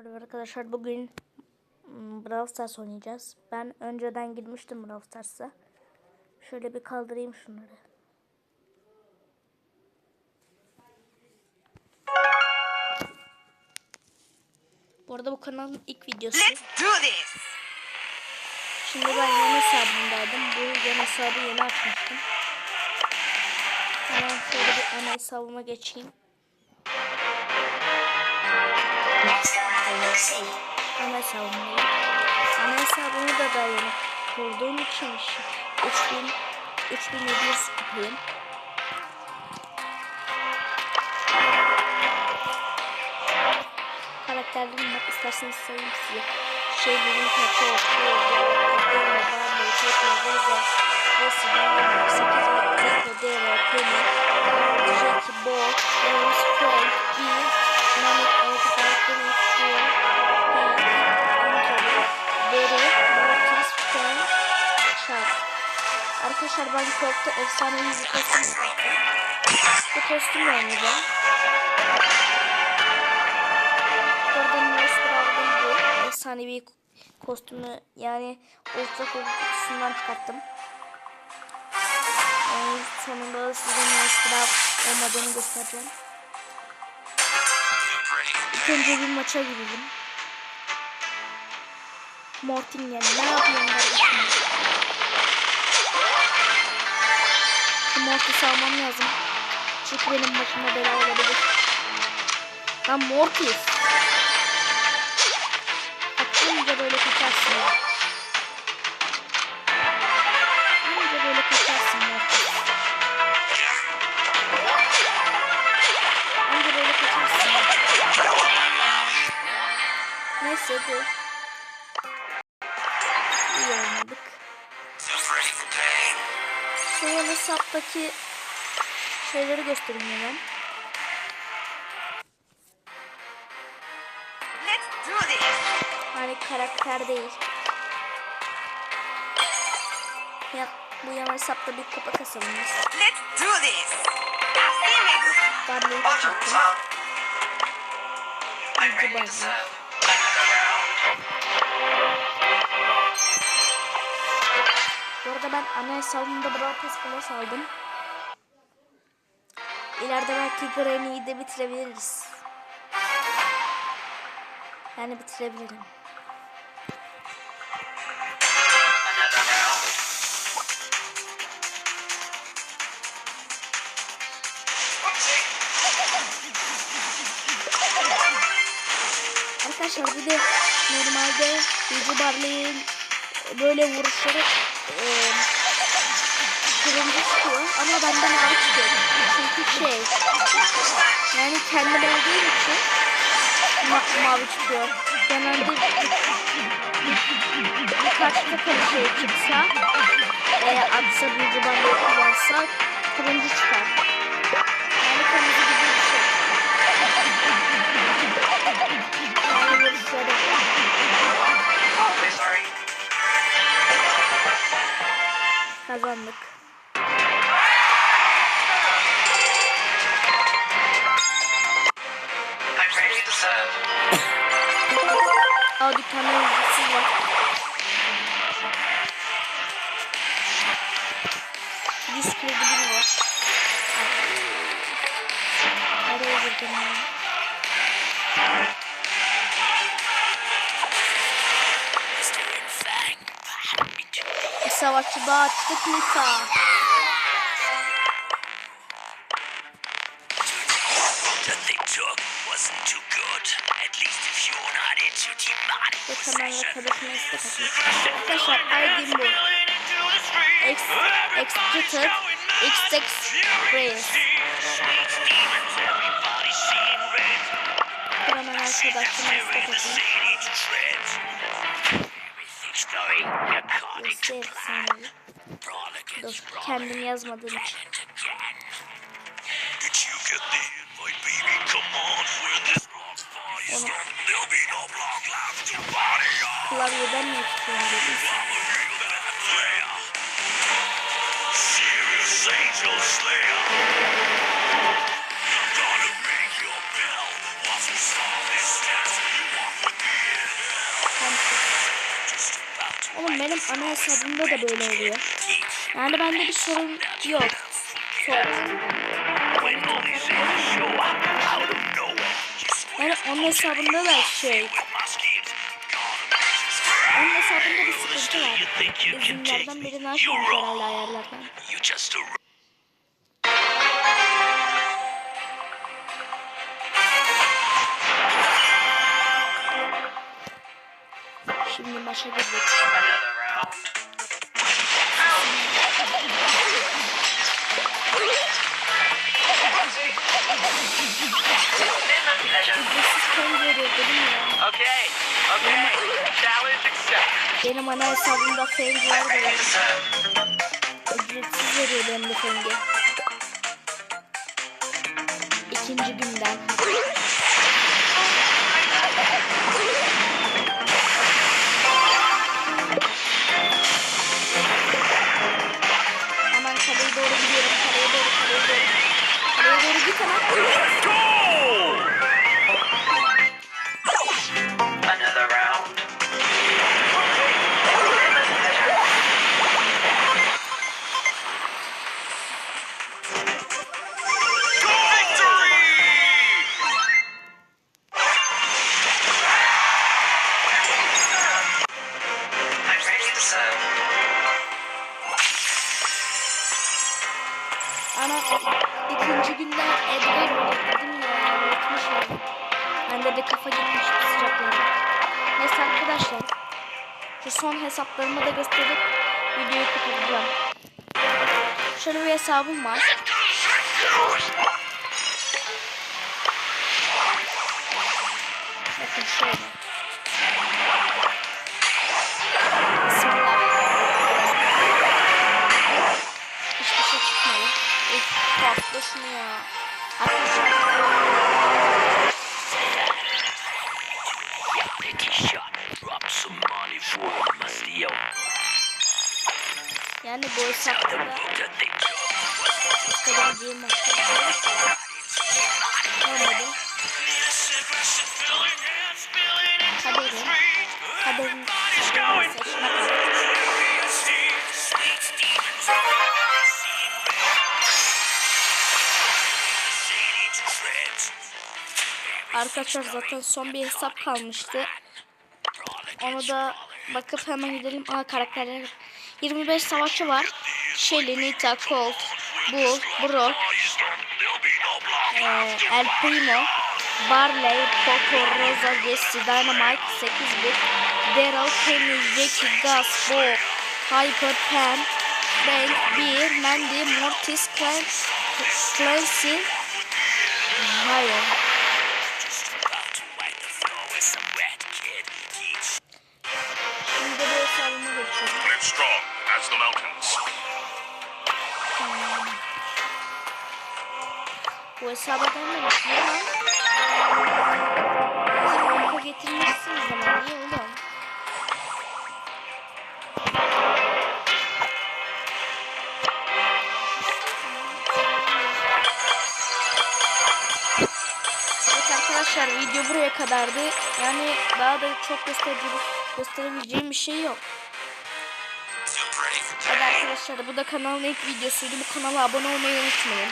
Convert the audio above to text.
Merhaba arkadaşlar bugün hmm, Brawl Stars oynayacağız. Ben önceden girmiştim Brawl Stars'a. Şöyle bir kaldırayım şunları. Bu arada bu kanalın ilk videosu. Let's do this. Şimdi ben yeni hesabımdaydım. Bu yeni hesabı yeni açmıştım. Hemen şöyle bir ana hesabıma geçeyim. Let's go have a look see. Ana hesabımı da daha yeni kurduğum için 3000 3700 kupayım. Karakterlerim bak isterseniz sayayım size. Şeylerin kaçı okuyor. Demo, Barley, Tekno, Vega, Bossy, Dynamo, 8 Arkadaşlar ben Croft'ta efsanevi bir kostüm. Bu kostümle oynayacağım. Oradan Nostrav'dan bu efsanevi kostümü yani Ultra kutusundan çıkarttım. Yani sonunda size Nostrav olmadığını göstereceğim. İlk önce bir maça girelim. Mortingen ne yapıyorsun kardeşim? Mortis'i almam lazım. Çünkü benim başıma bela olabilir. Lan Mortis. Aklınca böyle kaçarsın. Anca böyle kaçarsın Mortis. Anca böyle kaçarsın. Neyse dur. Şu hesaptaki şeyleri göstereyim hemen. Let's do this. Hani karakter değil. Ya bu yan hesapta bir kupa kasalım biz. Let's do this. Barley'i çıkarttım. İyice Barley. Arada ben ana hesabımda Brawl Pass Plus aldım. İleride belki Granny'yi de bitirebiliriz. Yani bitirebilirim. Arkadaşlar bir de normalde Yüce Barley'in böyle vuruşları e, kırmızı çıkıyor ama benden mavi çıkıyor. Çünkü şey yani kendim olduğum için ma mavi çıkıyor. Genelde birkaç takım şey çıksa e, atsa Yüce Barley kullansa turuncu çıkar. Yani kırmızı gibi bir şey. Yani vuruşları. Sorry. Kazandık. Aa tane ücretsiz var. Nereye vurdum ya? savaşçı bağıştık Nisa. Ve tamamen karışma istek Arkadaşlar ID'm bu. Ex X6 Race. Tamamen arkadaşlarıma istek. Efsanevi. Dur kendim yazmadığım için. Did you get the invite, baby? Come on, when this rock's party Onu starts, there'll be no block left to party on. klavyeden mi tutuyorum ana hesabımda da böyle oluyor. Yani bende bir sorun yok. Yani onun hesabında da şey, onun hesabında bir sıkıntı var. Me? birini açmamış herhalde ayarlardan. Şimdi maça girdik. Okay, okay. Challenge accepted. Benim ana hesabımda feng var da ücretsiz veriyor benim de fengi. İkinci günden. Let's go! Unutmuşum. Bende de kafa gitmiş bu sıcaklarda. Neyse arkadaşlar. Şu son hesaplarımı da gösterip videoyu kapatacağım. Şöyle bir hesabım var. Bakın şöyle. Hiçbir şey çıkmadı. Üf, patla şunu ya. Arkadaşlar. Bu hesapta da took. kazanacağım arkadaşlar. Olmadı. Kaderim. Kaderin seçme kartı. Arkadaşlar zaten son bir hesap kalmıştı. Onu da bakıp hemen gidelim. Aa karakterler. 25 savaşçı var. Shelly, Nita, Colt, Bull, Brawl, ee, El Primo, Barley, Poco, Rosa, Jesse, Dynamite, 8 bit, Daryl, Penny, Jackie, Gus, Bo, Hyper, Pam, Frank, Beer, Mandy, Mortis, Clan, Clancy, Ryan. Bu hesaba gelmemiş. Siz banka getirmişsiniz ama niye oğlum? Evet arkadaşlar video buraya kadardı. Yani daha da çok gösterebileceğim bir şey yok. Hadi arkadaşlar bu da kanalın ilk videosuydu. Bu kanala abone olmayı unutmayın.